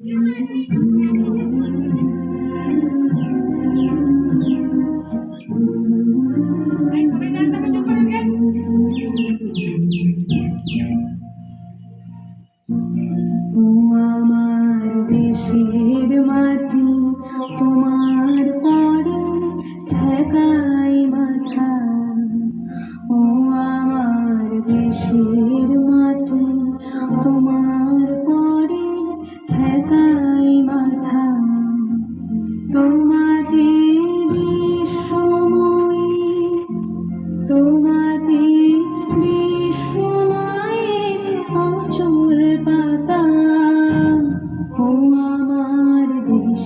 Thank you.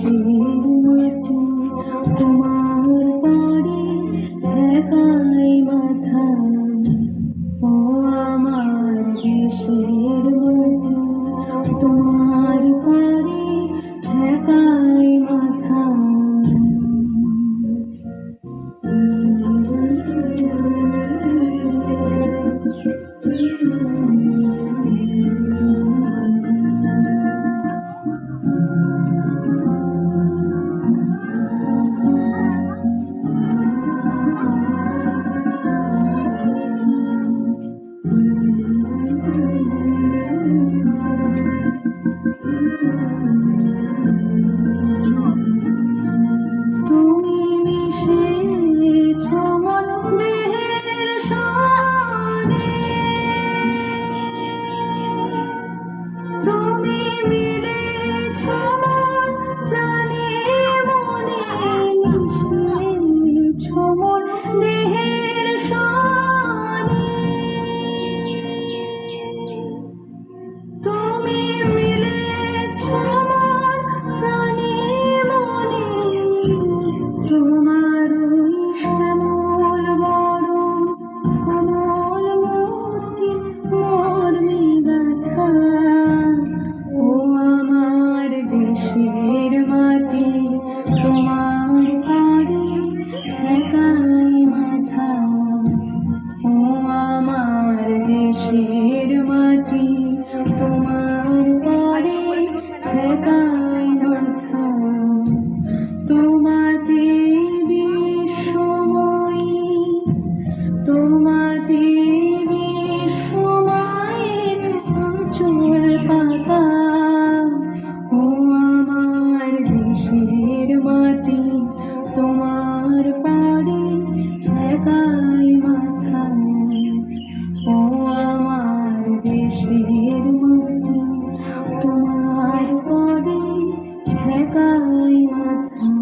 আকাশের মাটি তোমার পাড়ে ঠেকাই মাথা Mm-hmm. সময়ের আচল পাতা, ও আমার দেশের মাটি, তোমার পাড়ে ঠেকাই মাথা। ও আমার দেশের মাটি, তোমার পরে ঠেকাই মাথা।